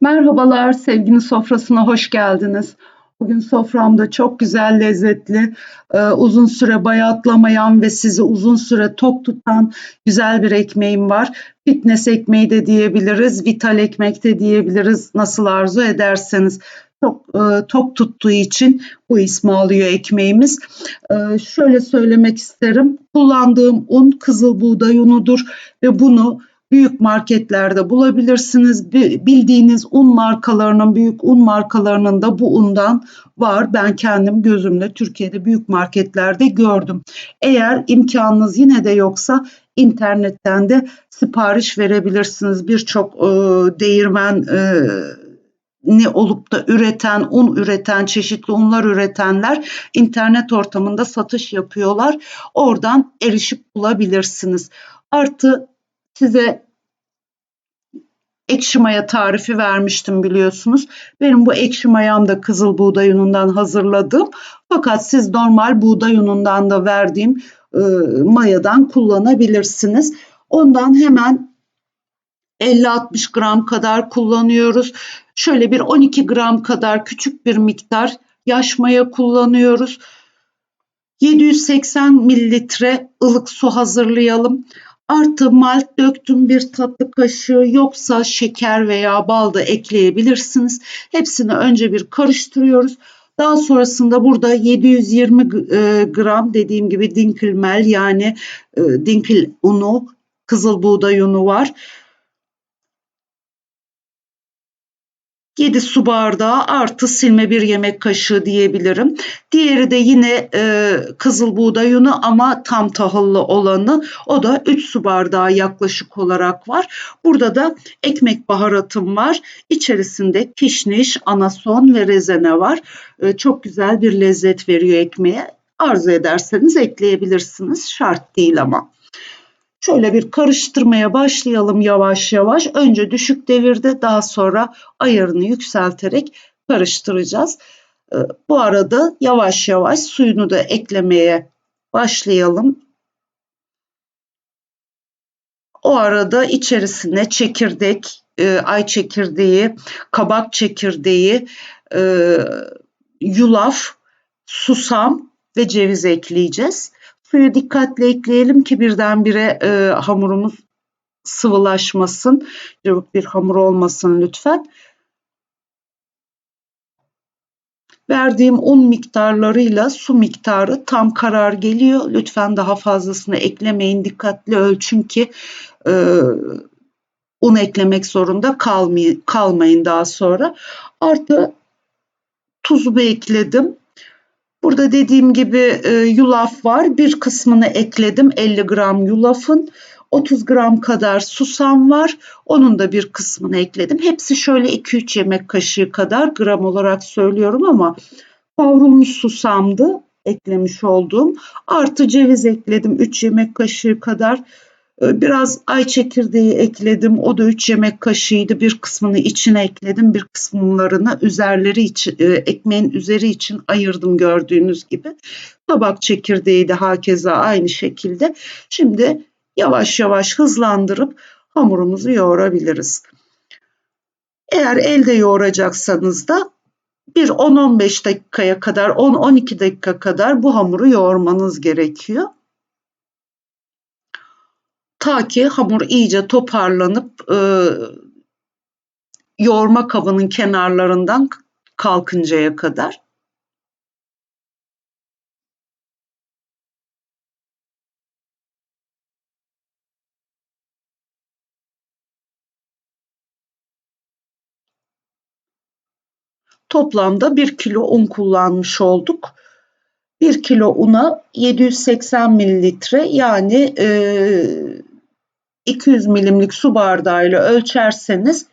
Merhabalar, sevginin sofrasına hoş geldiniz. Bugün soframda çok güzel, lezzetli, e, uzun süre bayatlamayan ve sizi uzun süre tok tutan güzel bir ekmeğim var. Fitness ekmeği de diyebiliriz, vital ekmek de diyebiliriz. Nasıl arzu ederseniz. Çok e, tok tuttuğu için bu ismi alıyor ekmeğimiz. E, şöyle söylemek isterim. Kullandığım un kızıl buğday unudur ve bunu büyük marketlerde bulabilirsiniz. Bildiğiniz un markalarının, büyük un markalarının da bu undan var. Ben kendim gözümle Türkiye'de büyük marketlerde gördüm. Eğer imkanınız yine de yoksa internetten de sipariş verebilirsiniz. Birçok e, değirmen e, ne olup da üreten, un üreten, çeşitli unlar üretenler internet ortamında satış yapıyorlar. Oradan erişip bulabilirsiniz. Artı size ekşi maya tarifi vermiştim biliyorsunuz. Benim bu ekşi mayam da kızıl buğday unundan hazırladım. Fakat siz normal buğday unundan da verdiğim e, mayadan kullanabilirsiniz. Ondan hemen 50-60 gram kadar kullanıyoruz. Şöyle bir 12 gram kadar küçük bir miktar yaş maya kullanıyoruz. 780 mililitre ılık su hazırlayalım. Artı malt döktüm bir tatlı kaşığı yoksa şeker veya bal da ekleyebilirsiniz. Hepsini önce bir karıştırıyoruz. Daha sonrasında burada 720 e, gram dediğim gibi dinkelmel yani e, dinkel unu, kızıl buğday unu var. 7 su bardağı artı silme bir yemek kaşığı diyebilirim. Diğeri de yine e, kızıl buğday unu ama tam tahıllı olanı. O da 3 su bardağı yaklaşık olarak var. Burada da ekmek baharatım var. İçerisinde kişniş, anason ve rezene var. E, çok güzel bir lezzet veriyor ekmeğe. Arzu ederseniz ekleyebilirsiniz. Şart değil ama. Şöyle bir karıştırmaya başlayalım yavaş yavaş. Önce düşük devirde daha sonra ayarını yükselterek karıştıracağız. Ee, bu arada yavaş yavaş suyunu da eklemeye başlayalım. O arada içerisine çekirdek, e, ay çekirdeği, kabak çekirdeği, e, yulaf, susam ve ceviz ekleyeceğiz. Suyu dikkatle ekleyelim ki birdenbire e, hamurumuz sıvılaşmasın. Cıvık bir hamur olmasın lütfen. Verdiğim un miktarlarıyla su miktarı tam karar geliyor. Lütfen daha fazlasını eklemeyin. Dikkatli ölçün ki e, un eklemek zorunda kalmayın, kalmayın daha sonra. Artı tuzumu ekledim. Burada dediğim gibi e, yulaf var. Bir kısmını ekledim 50 gram yulafın. 30 gram kadar susam var. Onun da bir kısmını ekledim. Hepsi şöyle 2-3 yemek kaşığı kadar gram olarak söylüyorum ama kavrulmuş susamdı eklemiş olduğum. Artı ceviz ekledim 3 yemek kaşığı kadar. Ee, biraz ay çekirdeği ekledim. O da 3 yemek kaşığıydı. Bir kısmını içine ekledim. Bir kısımlarını üzerleri için, e, ekmeğin üzeri için ayırdım gördüğünüz gibi. Tabak çekirdeği de hakeza aynı şekilde. Şimdi yavaş yavaş hızlandırıp hamurumuzu yoğurabiliriz. Eğer elde yoğuracaksanız da bir 10-15 dakikaya kadar 10-12 dakika kadar bu hamuru yoğurmanız gerekiyor. Ta ki hamur iyice toparlanıp e, yoğurma kabının kenarlarından kalkıncaya kadar. Toplamda 1 kilo un kullanmış olduk. 1 kilo una 780 mililitre yani e, 200 milimlik su bardağıyla ölçerseniz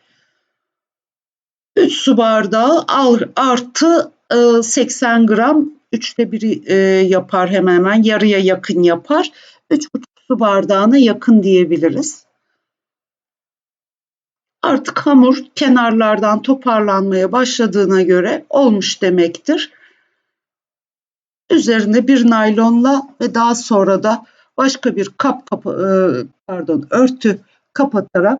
3 su bardağı artı 80 e, gram üçte biri e, yapar hemen hemen yarıya yakın yapar. 3,5 su bardağına yakın diyebiliriz. Artık hamur kenarlardan toparlanmaya başladığına göre olmuş demektir. Üzerine bir naylonla ve daha sonra da başka bir kap, kap e, pardon örtü kapatarak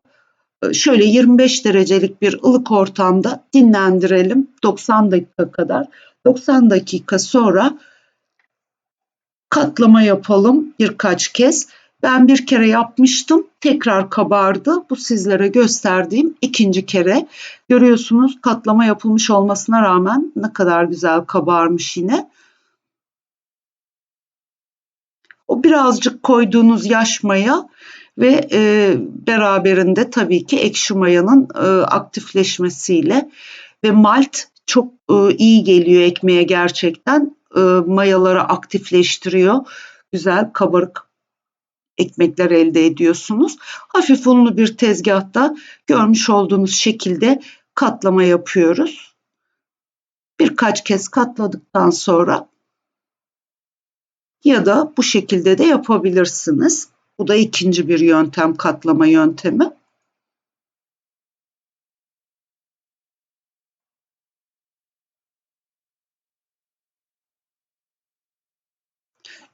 e, şöyle 25 derecelik bir ılık ortamda dinlendirelim 90 dakika kadar. 90 dakika sonra katlama yapalım birkaç kez. Ben bir kere yapmıştım. Tekrar kabardı. Bu sizlere gösterdiğim ikinci kere. Görüyorsunuz katlama yapılmış olmasına rağmen ne kadar güzel kabarmış yine. O birazcık koyduğunuz yaş maya ve e, beraberinde tabii ki ekşi mayanın e, aktifleşmesiyle ve malt çok e, iyi geliyor ekmeğe gerçekten. E, mayaları aktifleştiriyor. Güzel kabarık ekmekler elde ediyorsunuz. Hafif unlu bir tezgahta görmüş olduğunuz şekilde katlama yapıyoruz. Birkaç kez katladıktan sonra ya da bu şekilde de yapabilirsiniz. Bu da ikinci bir yöntem katlama yöntemi.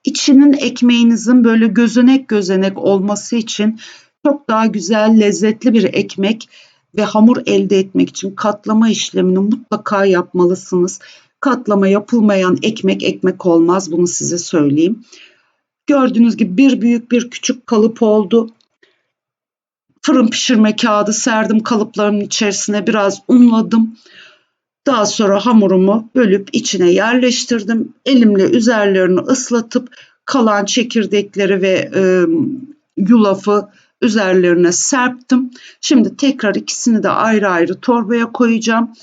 İçinin ekmeğinizin böyle gözenek gözenek olması için çok daha güzel, lezzetli bir ekmek ve hamur elde etmek için katlama işlemini mutlaka yapmalısınız. Katlama yapılmayan ekmek ekmek olmaz bunu size söyleyeyim. Gördüğünüz gibi bir büyük bir küçük kalıp oldu. Fırın pişirme kağıdı serdim kalıpların içerisine biraz unladım. Daha sonra hamurumu bölüp içine yerleştirdim. Elimle üzerlerini ıslatıp kalan çekirdekleri ve e, yulafı üzerlerine serptim. Şimdi tekrar ikisini de ayrı ayrı torbaya koyacağım.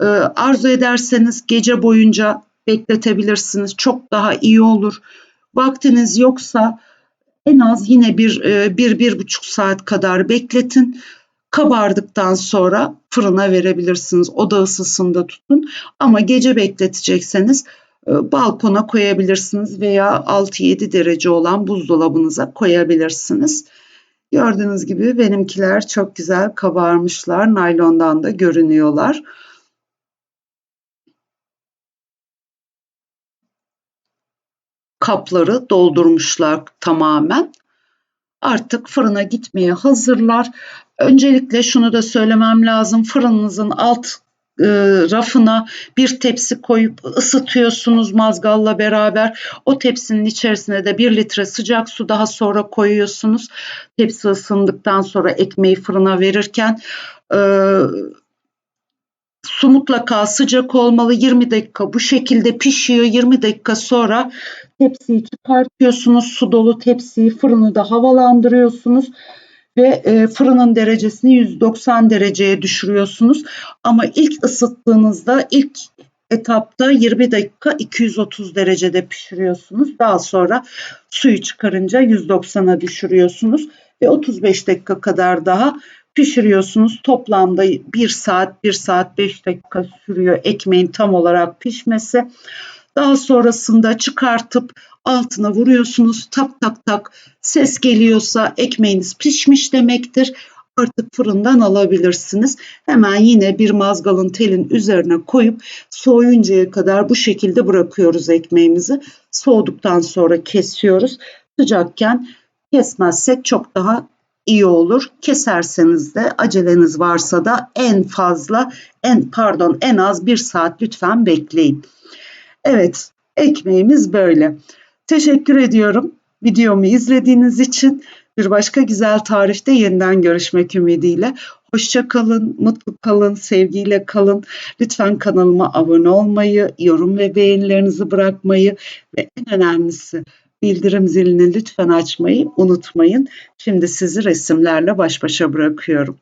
E, arzu ederseniz gece boyunca bekletebilirsiniz. Çok daha iyi olur. Vaktiniz yoksa en az yine bir, e, bir, bir buçuk saat kadar bekletin. Kabardıktan sonra fırına verebilirsiniz. Oda ısısında tutun. Ama gece bekletecekseniz e, balkona koyabilirsiniz veya 6-7 derece olan buzdolabınıza koyabilirsiniz. Gördüğünüz gibi benimkiler çok güzel kabarmışlar. Naylondan da görünüyorlar. Kapları doldurmuşlar tamamen. Artık fırına gitmeye hazırlar. Öncelikle şunu da söylemem lazım. Fırınınızın alt e, rafına bir tepsi koyup ısıtıyorsunuz mazgalla beraber. O tepsinin içerisine de bir litre sıcak su daha sonra koyuyorsunuz. Tepsi ısındıktan sonra ekmeği fırına verirken e, su mutlaka sıcak olmalı. 20 dakika bu şekilde pişiyor. 20 dakika sonra tepsiyi çıkartıyorsunuz. Su dolu tepsiyi fırını da havalandırıyorsunuz ve e, fırının derecesini 190 dereceye düşürüyorsunuz. Ama ilk ısıttığınızda ilk etapta 20 dakika 230 derecede pişiriyorsunuz. Daha sonra suyu çıkarınca 190'a düşürüyorsunuz ve 35 dakika kadar daha pişiriyorsunuz. Toplamda 1 saat 1 saat 5 dakika sürüyor ekmeğin tam olarak pişmesi. Daha sonrasında çıkartıp altına vuruyorsunuz. Tak tak tak ses geliyorsa ekmeğiniz pişmiş demektir. Artık fırından alabilirsiniz. Hemen yine bir mazgalın telin üzerine koyup soğuyuncaya kadar bu şekilde bırakıyoruz ekmeğimizi. Soğuduktan sonra kesiyoruz. Sıcakken kesmezsek çok daha iyi olur. Keserseniz de aceleniz varsa da en fazla en pardon en az bir saat lütfen bekleyin. Evet ekmeğimiz böyle. Teşekkür ediyorum videomu izlediğiniz için. Bir başka güzel tarifte yeniden görüşmek ümidiyle. Hoşça kalın, mutlu kalın, sevgiyle kalın. Lütfen kanalıma abone olmayı, yorum ve beğenilerinizi bırakmayı ve en önemlisi bildirim zilini lütfen açmayı unutmayın. Şimdi sizi resimlerle baş başa bırakıyorum.